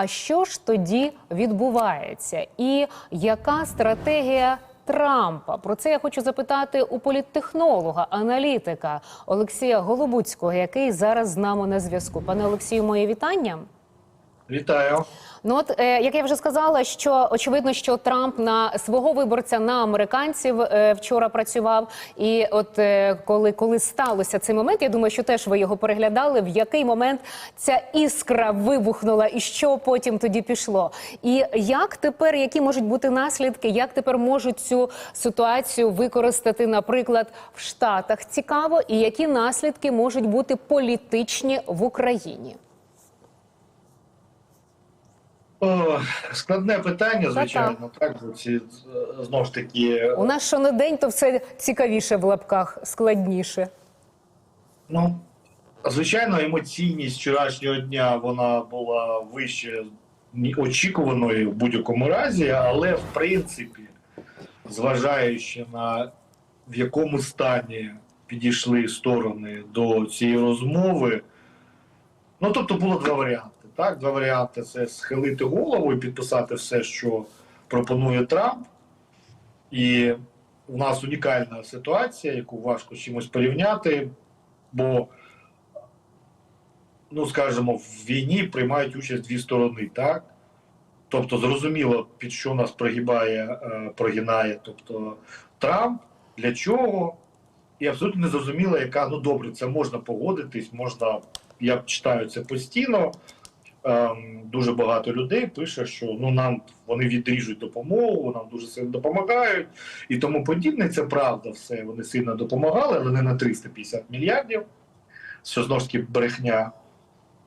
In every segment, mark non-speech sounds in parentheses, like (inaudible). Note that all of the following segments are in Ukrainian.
А що ж тоді відбувається? І яка стратегія? Трампа про це я хочу запитати у політтехнолога, аналітика Олексія Голобуцького, який зараз з нами на зв'язку. Пане Олексію, моє вітання. Вітаю. Ну от е, як я вже сказала, що очевидно, що Трамп на свого виборця на американців е, вчора працював. І от е, коли, коли сталося цей момент, я думаю, що теж ви його переглядали. В який момент ця іскра вибухнула, і що потім тоді пішло? І як тепер, які можуть бути наслідки, як тепер можуть цю ситуацію використати, наприклад, в Штатах? Цікаво, і які наслідки можуть бути політичні в Україні? О, складне питання, звичайно. Так, бо ці знову ж таки, У нас що не день, то все цікавіше в лапках, складніше. ну звичайно, емоційність вчорашнього дня вона була вище очікуваної в будь-якому разі, але в принципі, зважаючи на в якому стані підійшли сторони до цієї розмови, ну тобто було два варіанти. Так, два варіанти це схилити голову і підписати все, що пропонує Трамп. І у нас унікальна ситуація, яку важко чимось порівняти, бо, ну скажімо, в війні приймають участь дві сторони, так? Тобто, зрозуміло, під що нас прогибає, е, прогинає, тобто Трамп, для чого, і абсолютно не зрозуміло, яка ну добре, це можна погодитись, можна, я читаю це постійно. Ем, дуже багато людей пише, що ну нам вони відріжуть допомогу, нам дуже сильно допомагають і тому подібне. Це правда, все вони сильно допомагали, але не на 350 мільярдів. Що знову ж таки брехня.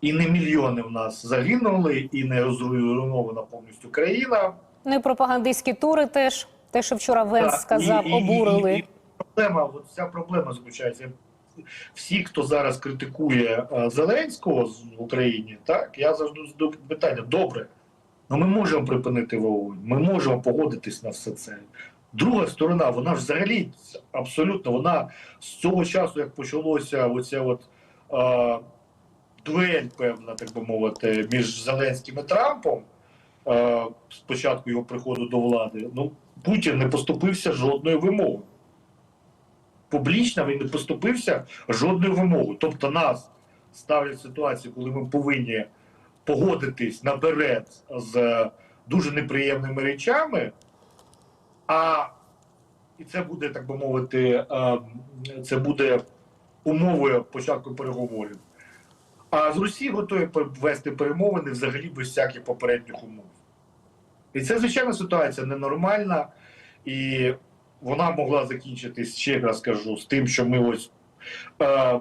І не мільйони в нас загинули, і не розруйнована повністю країна. Ну і пропагандистські тури теж. Те, що вчора Венс Так, сказав, і- і- обурили. і- і проблема, от вся проблема заключається. Всі, хто зараз критикує е, Зеленського з- в Україні, так я завжди задаю питання: добре, ну ми можемо припинити вогонь, ми можемо погодитись на все це. Друга сторона, вона взагалі абсолютно вона з цього часу, як почалося оця от е, дуель, певна, так би мовити, між Зеленським і Трампом. е, з початку його приходу до влади, ну Путін не поступився жодною вимогою. Публічно він не поступився жодною вимогою. Тобто нас ставлять в ситуацію, коли ми повинні погодитись наперед з е, дуже неприємними речами, а і це буде, так би мовити, е, це буде умовою початку переговорів. А з Росії готові вести перемовини взагалі без всяких попередніх умов. І це, звичайно, ситуація ненормальна, і вона могла закінчитись, ще раз кажу, з тим, що ми ось е,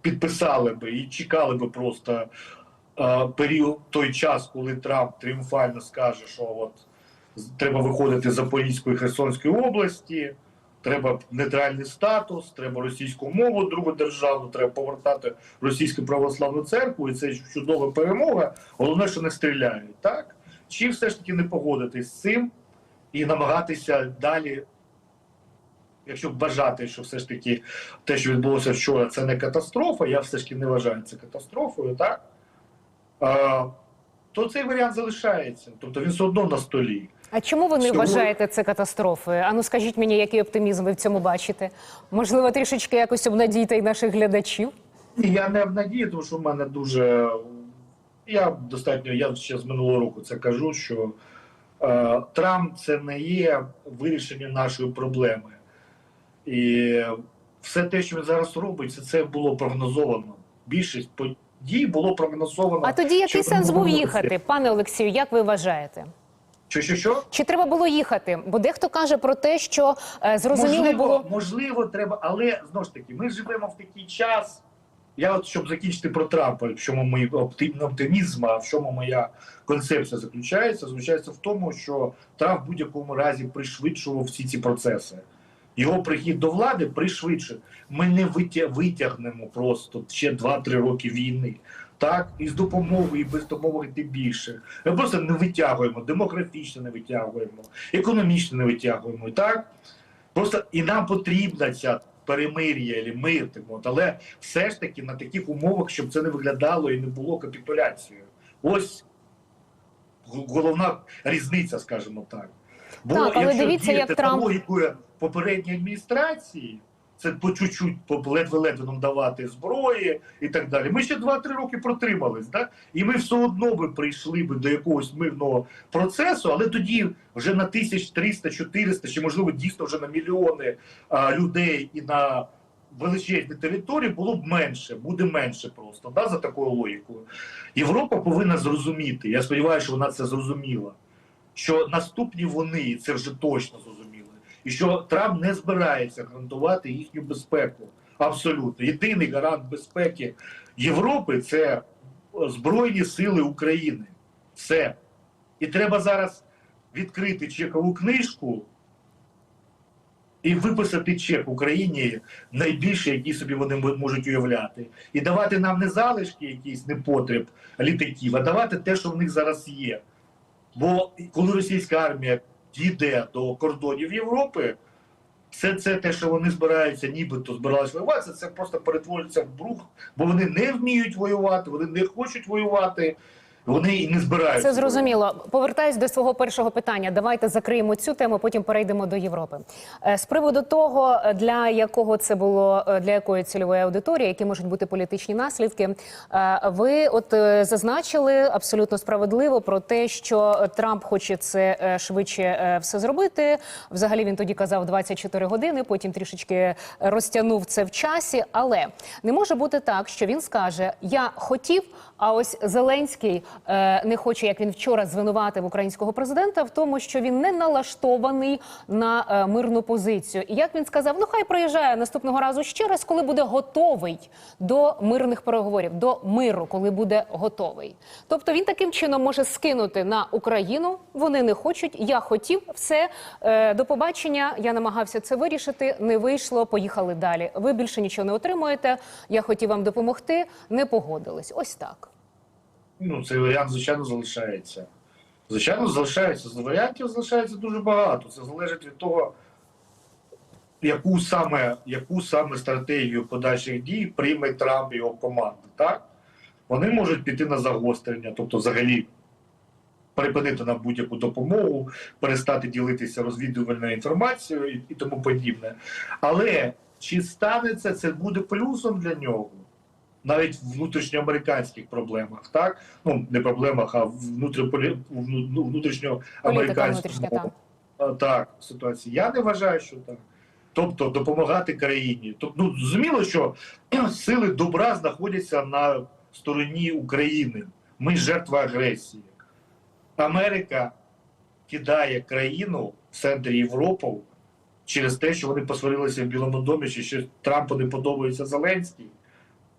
підписали би і чекали би просто е, період той час, коли Трамп тріумфально скаже, що от треба виходити з Запорізької Херсонської області. Треба нейтральний статус, треба російську мову, другу державу, треба повертати російську православну церкву, і це чудова перемога. Головне, що не стріляють, так? Чи все ж таки не погодитись з цим і намагатися далі, якщо вважати, що все ж таки те, що відбулося вчора, це не катастрофа, я все ж таки не вважаю це катастрофою, так? А, то цей варіант залишається. Тобто він все одно на столі. А чому ви не Сьогодні- вважаєте це катастрофою? Ану, скажіть мені, який оптимізм ви в цьому бачите? Можливо, трішечки якось обнадійте й наших глядачів? Я не обнадію, тому що в мене дуже. Я достатньо, я ще з минулого року це кажу, що е, Трамп це не є вирішенням нашої проблеми. І все те, що він зараз робить, це, було прогнозовано. Більшість подій було прогнозовано. А тоді який сенс був їхати, пане Олексію? Як ви вважаєте? Що, що, що? Чи треба було їхати? Бо дехто каже про те, що е, зрозуміло можливо, було. можливо, треба, але знову ж таки, ми живемо в такий час. Я от щоб закінчити про Трампа, в чому мій опти- оптимізм, а в чому моя концепція заключається, заключається в тому, що Трамп в будь-якому разі пришвидшував всі ці процеси. Його прихід до влади пришвидшив. Ми не витягнемо просто ще 2-3 роки війни. Так, і з допомогою, і без допомоги тим більше. Ми просто не витягуємо, демографічно не витягуємо, економічно не витягуємо. Так? Просто і нам потрібна ця перемир'я, або мир, так мовити, але все ж таки на таких умовах, щоб це не виглядало і не було капітуляцією. Ось головна різниця, скажімо так. Бо Так, але якщо дивіться, діяти як Трамп- за логікою попередньої адміністрації, це по чуть-чуть, по ледве-ледве нам давати зброї і так далі. Ми ще 2-3 роки протримались, да? і ми все одно би прийшли би до якогось мирного процесу, але тоді вже на 1300-400, чи можливо дійсно вже на мільйони а, людей і на величезні території було б менше, буде менше просто да, за такою логікою. Європа повинна зрозуміти. Я сподіваюся, що вона це зрозуміла. Що наступні вони це вже точно зрозуміли, і що Трамп не збирається гарантувати їхню безпеку. Абсолютно єдиний гарант безпеки Європи це Збройні Сили України. Все. І треба зараз відкрити чекову книжку і виписати чек Україні найбільше, який собі вони можуть уявляти, і давати нам не залишки, якісь непотріб літаків, а давати те, що в них зараз є. Бо коли російська армія дійде до кордонів Європи, все це те, що вони збираються, нібито збиралися воювати, це- просто перетворюється в брух, бо вони не вміють воювати, вони не хочуть воювати, вони і не збираються. Це зрозуміло. Повертаюсь до свого першого питання. Давайте закриємо цю тему, потім перейдемо до Європи. Е, З приводу того, е, для якого це було е, для якої цільової аудиторії, які можуть бути політичні наслідки. Ви от зазначили абсолютно справедливо про те, що Трамп хоче це швидше все зробити. Взагалі він тоді казав 24 години, потім трішечки розтягнув це в часі. Але не може бути так, що він скаже: Я хотів, а ось Зеленський не хоче, як він вчора звинуватив українського президента, в тому, що він не налаштований на е, мирну позицію. І як він сказав, ну хай приїжджає наступного разу ще раз, коли буде готовий до мирних переговорів, до миру, коли буде готовий. Тобто він таким чином може скинути на Україну. Вони не хочуть. Я хотів все е, до побачення. Я намагався це вирішити. Не вийшло. Поїхали далі. Ви більше нічого не отримуєте. Я хотів вам допомогти. Не погодились. Ось так. Ну, цей варіант, звичайно, залишається. Звичайно, залишається. Варіантів залишається дуже багато. Це залежить від того, яку саме, яку саме стратегію подальших дій прийме Трамп і його команда. Так? Вони можуть піти на загострення, тобто взагалі припинити нам будь-яку допомогу, перестати ділитися розвідувальною інформацією і, і тому подібне. Але чи станеться це буде плюсом для нього? Навіть в внутрішньоамериканських проблемах, так ну не проблемах, а внутріполі... ну, внутрішньоамериканських так. так ситуації. Я не вважаю, що так. Тобто допомагати країні. Тобто, ну зрозуміло, що (clears throat) сили добра знаходяться на стороні України. Ми жертва агресії. Америка кидає країну в центрі Європи через те, що вони посварилися в Білому домі, чи що Трампу не подобається Зеленський.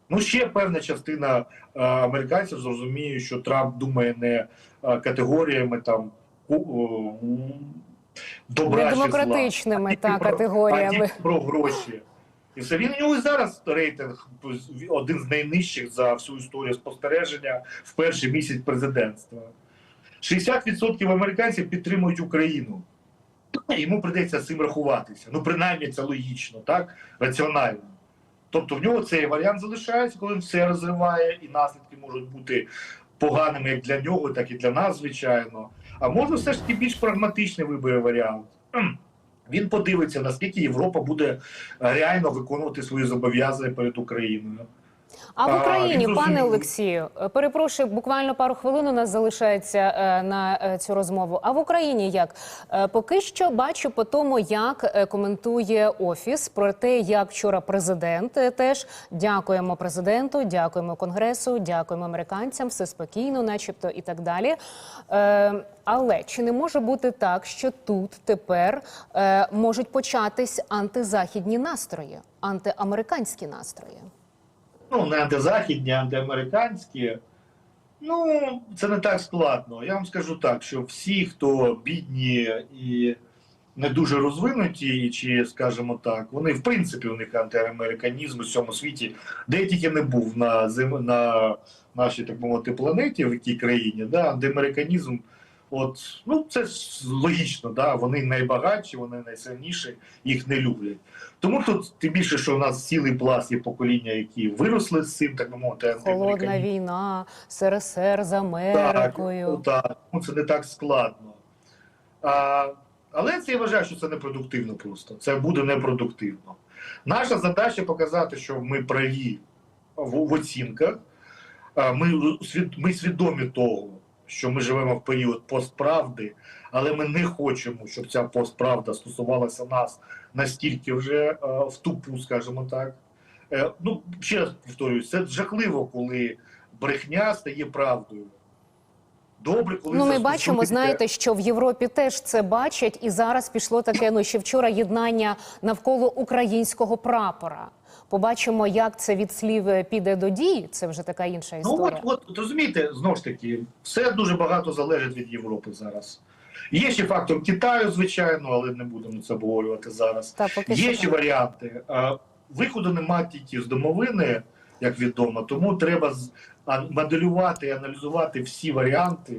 Ну, ще певна частина е, американців зрозуміє, що Трамп думає не е, категоріями там добра Не чи зла, демократичними та про- категоріями. про гроші. І все він у нього і зараз рейтинг один з найнижчих за всю історію спостереження в перший місяць президентства. 60% американців підтримують Україну. Йому прийдеться з цим рахуватися. Ну, принаймні, це логічно, так? Раціонально. Тобто в нього цей варіант залишається, коли він все розриває, і наслідки можуть бути поганими як для нього, так і для нас, звичайно. А можна все ж таки більш прагматичний вибере варіант. Він подивиться, наскільки Європа буде реально виконувати свої зобов'язання перед Україною. А в Україні, пане. Олексію, е, перепрошую, буквально пару хвилин у нас залишається е, на е, цю розмову. А в Україні як поки що бачу по тому, як коментує офіс про те, як вчора президент теж дякуємо президенту, дякуємо конгресу, дякуємо американцям, все спокійно, начебто, і так далі. Але чи не може бути так, що тут тепер можуть початись антизахідні настрої, антиамериканські настрої? Ну, не антизахідні, антиамериканські. Ну, це не так складно. Я вам скажу так, що всі, хто бідні і не дуже розвинуті, чи, скажімо так, вони, в принципі, у них антиамериканізм у цьому світі, де я тільки не був на зем... на нашій, так мовити, планеті, в якій країні, да, антиамериканізм От ну це ж логічно, да? вони найбагатші, вони найсильніші, їх не люблять. Тому тут тим більше, що у нас цілий пласт є покоління, які виросли з цим, так би мовити, Холодна війна, СРСР з Так, Америкою. так, ну, це не так складно. А, але це я вважаю, що це непродуктивно просто. Це буде непродуктивно. Наша задача показати, що ми праві в, в оцінках. Ми, ми свідомі того, що ми живемо в період постправди, але ми не хочемо, щоб ця постправда стосувалася нас настільки вже е, в тупу, скажімо так. Е, ну, ще раз повторюю, це жахливо, коли брехня стає правдою. Добре, коли Ну, ми бачимо, знаєте, що в Європі теж це бачать, і зараз пішло таке. Ну ще вчора єднання навколо українського прапора. Побачимо, як це від слів е, піде до дій. Це вже така інша Ну от, історія. от, розумієте, знову ж таки, все дуже багато залежить від Європи зараз. Є ще фактор Китаю, звичайно, але не будемо це обговорювати зараз. Та поки Є ще так. варіанти. Виходу немає тільки з домовини, як відомо, тому треба моделювати і аналізувати всі варіанти.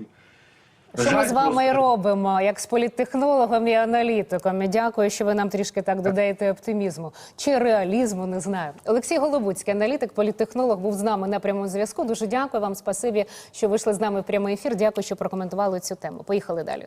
Що ми з вами і робимо, як з політтехнологом і аналітиком. І дякую, що ви нам трішки так додаєте оптимізму чи реалізму. Не знаю. Олексій Голобуцький, аналітик, політтехнолог, був з нами на прямому зв'язку. Дуже дякую вам. Спасибі, що вийшли з нами в прямий ефір. Дякую, що прокоментували цю тему. Поїхали далі.